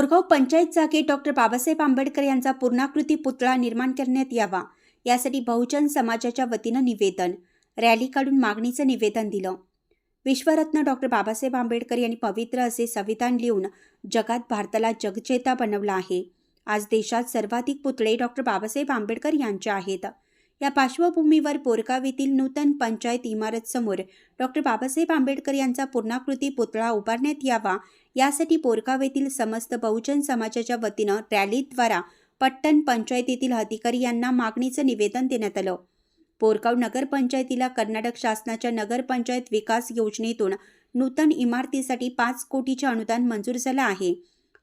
बोरगाव पंचायत जागेत डॉक्टर बाबासाहेब आंबेडकर यांचा पूर्णाकृती पुतळा निर्माण करण्यात यावा यासाठी बहुजन समाजाच्या वतीनं निवेदन रॅली काढून मागणीचं निवेदन दिलं. विश्वरत्न डॉक्टर बाबासाहेब आंबेडकर यांनी पवित्र असे संविधान लिहून जगात भारताला जगचेता बनवला आहे. आज देशात सर्वाधिक पुतळे डॉक्टर बाबासाहेब आंबेडकर यांचे आहेत. या पार्श्वभूमीवर बोरगाव येथील नूतन पंचायत इमारत समोर डॉक्टर बाबासाहेब आंबेडकर यांचा पूर्णाकृती पुतळा उभारण्यात यावा. यासाठी बोरगाव येथील समस्त बहुजन समाजाच्या वतीनं रॅलीद्वारा पट्टण पंचायतीतील अधिकारी यांना मागणीचं निवेदन देण्यात आलं. बोरगाव नगरपंचायतीला कर्नाटक शासनाच्या नगरपंचायत विकास योजनेतून नूतन इमारतीसाठी पाच कोटीचे अनुदान मंजूर झालं आहे.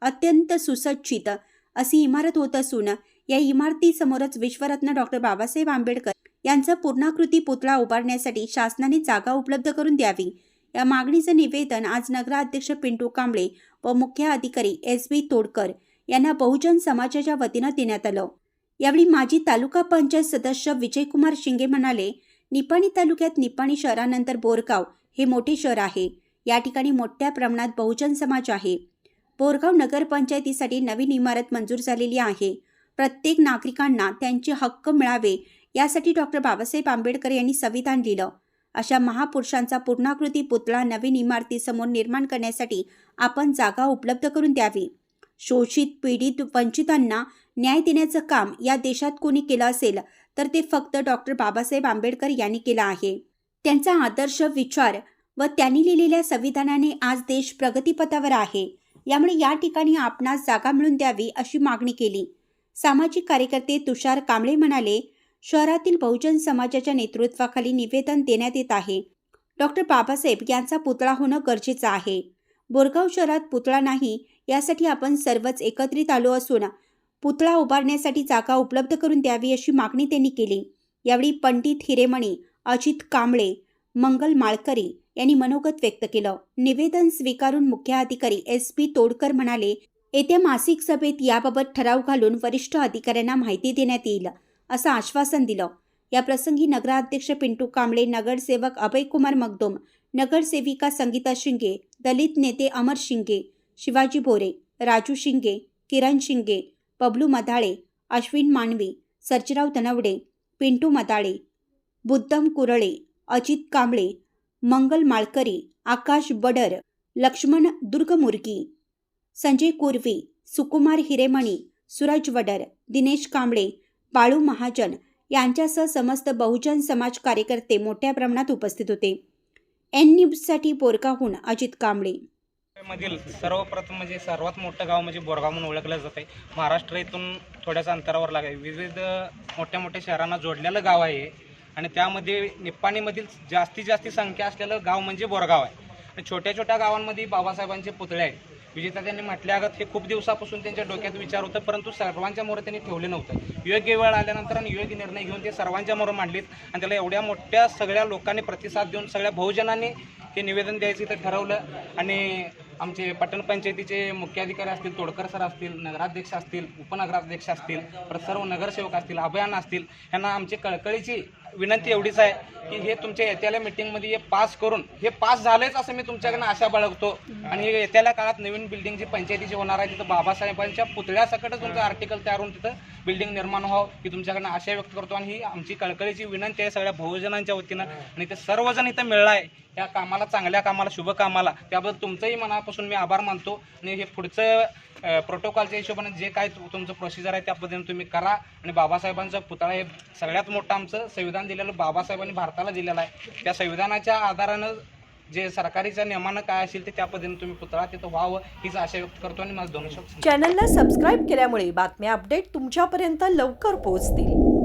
अत्यंत सुसज्जित अशी इमारत होत असून या इमारतीसमोरच विश्वरत्न डॉक्टर बाबासाहेब आंबेडकर यांचा पूर्णाकृती पुतळा उभारण्यासाठी शासनाने जागा उपलब्ध करून द्यावी. या मागणीचं निवेदन आज नगराध्यक्ष पिंटू कांबळे व मुख्य अधिकारी एस बी तोडकर यांना बहुजन समाजाच्या वतीनं देण्यात आलं. यावेळी माजी तालुका पंचायत सदस्य विजयकुमार शिंगे म्हणाले निपाणी तालुक्यात निपाणी शहरानंतर बोरगाव हे मोठे शहर आहे. या ठिकाणी मोठ्या प्रमाणात बहुजन समाज आहे. बोरगाव नगरपंचायतीसाठी नवीन इमारत मंजूर झालेली आहे. प्रत्येक नागरिकांना त्यांचे हक्क मिळावे यासाठी डॉक्टर बाबासाहेब आंबेडकर यांनी संविधान लिहिलं. अशा महापुरुषांचा पूर्णाकृती पुतळा नवीन इमारतीसमोर निर्माण करण्यासाठी आपण जागा उपलब्ध करून द्यावी. शोषित पीडित वंचितांना न्याय देण्याचं काम या देशात कोणी केलं असेल तर ते फक्त डॉक्टर बाबासाहेब आंबेडकर यांनी केलं आहे. त्यांचा आदर्श विचार व त्यांनी लिहिलेल्या संविधानाने आज देश प्रगतीपथावर आहे. यामुळे या ठिकाणी आपणास जागा मिळून द्यावी अशी मागणी केली. सामाजिक कार्यकर्ते तुषार कांबळे म्हणाले शहरातील बहुजन समाजाच्या नेतृत्वाखाली निवेदन देण्यात येत आहे. डॉक्टर बाबासाहेब यांचा पुतळा होणं गरजेचं आहे. बोरगाव शहरात पुतळा नाही यासाठी आपण सर्वच एकत्रित आलो असून पुतळा उभारण्यासाठी जागा उपलब्ध करून द्यावी अशी मागणी त्यांनी केली. यावेळी पंडित हिरेमणी अजित कांबळे मंगल माळकरी यांनी मनोगत व्यक्त केलं. निवेदन स्वीकारून मुख्य अधिकारी एस पी तोडकर म्हणाले येत्या मासिक सभेत याबाबत ठराव घालून वरिष्ठ अधिकाऱ्यांना माहिती देण्यात येईल असं आश्वासन दिलं. या प्रसंगी नगराध्यक्ष पिंटू कांबळे नगरसेवक अभयकुमार मगदोम नगरसेविका संगीता शिंगे दलित नेते अमर शिंगे शिवाजी बोरे राजू शिंगे किरण शिंगे बबलू मदाळे अश्विन मानवी सर्जराव तनवडे पिंटू मदाळे बुद्धम कुरळे अजित कांबळे मंगल माळकरी आकाश बडर लक्ष्मण दुर्गमुर्गी संजय कुर्वी सुकुमार हिरेमणी सूरज वडर दिनेश कांबळे बाळू महाजन यांच्यासह समस्त बहुजन समाज कार्यकर्ते मोठ्या प्रमाणात उपस्थित होते. एन न्यूजसाठी बोरगावहून अजित कांबळे. मधील सर्वप्रथम म्हणजे सर्वात मोठं गाव म्हणजे बोरगाव म्हणून ओळखलं जातं आहे महाराष्ट्र इथून थोड्याच अंतरावर लागेल. विविध मोठ्या मोठ्या शहरांना जोडलेलं गाव आहे. आणि त्यामध्ये निप्पाणीमधील जास्तीत जास्त संख्या असलेलं गाव म्हणजे बोरगाव आहे. आणि छोट्या छोट्या गावांमध्ये बाबासाहेबांचे पुतळे आहेत. विजेता त्यांनी म्हटल्यागत हे खूप दिवसापासून त्यांच्या डोक्यात विचार होतं परंतु सर्वांच्या मोर त्यांनी ठेवले नव्हतं. योग्य वेळ आल्यानंतर आणि योग्य निर्णय घेऊन ते सर्वांच्या मोर मांडलीत आणि त्याला एवढ्या मोठ्या सगळ्या लोकांनी प्रतिसाद देऊन सगळ्या बहुजनांनी हे निवेदन द्यायचं इथं ठरवलं. आणि आमचे पटण पंचायतीचे मुख्याधिकारी असतील तोडकर सर असतील नगराध्यक्ष असतील उपनगराध्यक्ष असतील परत सर्व नगरसेवक असतील अभियान असतील यांना आमची कळकळीची विनंती एवढीच आहे की हे तुमच्या येत्याला मिटिंगमध्ये हे पास करून हे पास झालेच असं मी तुमच्याकडनं आशा बाळगतो. आणि हे येत्याला काळात नवीन बिल्डिंग जी पंचायतीची होणार आहे तिथं बाबासाहेबांच्या पुतळ्यासकटच तुमचं आर्टिकल तयार होऊन तिथं बिल्डिंग निर्माण व्हावं ही तुमच्याकडनं आशा व्यक्त करतो. आणि ही आमची कळकळीची विनंती आहे सगळ्या बहुजनांच्या वतीनं. आणि ते सर्वजण इथं मिळलं आहे या कामाला चांगल्या कामाला शुभ कामाला. त्याबद्दल तुमचंही मनापासून मी आभार मानतो. आणि हे पुढचं प्रोटोकॉलच्या हिशोबाने जे काय तुमचं प्रोसिजर आहे त्या पद्धतीने तुम्ही करा. आणि बाबासाहेबांचा पुतळा हे सगळ्यात मोठं आमचं संविधान संविधान दिलेलं बाबासाहेबांनी भारताला दिलेलं आहे. त्या संविधानाच्या आधारानं जे सरकारीच्या नियमानं काय असेल ते त्या पद्धतीने तुम्ही पुतळा तिथं व्हावं हीच आशा व्यक्त करतो आणि माझं दोन शब्द चॅनलला सबस्क्राईब केल्यामुळे बातम्या अपडेट तुमच्यापर्यंत लवकर पोहोचतील.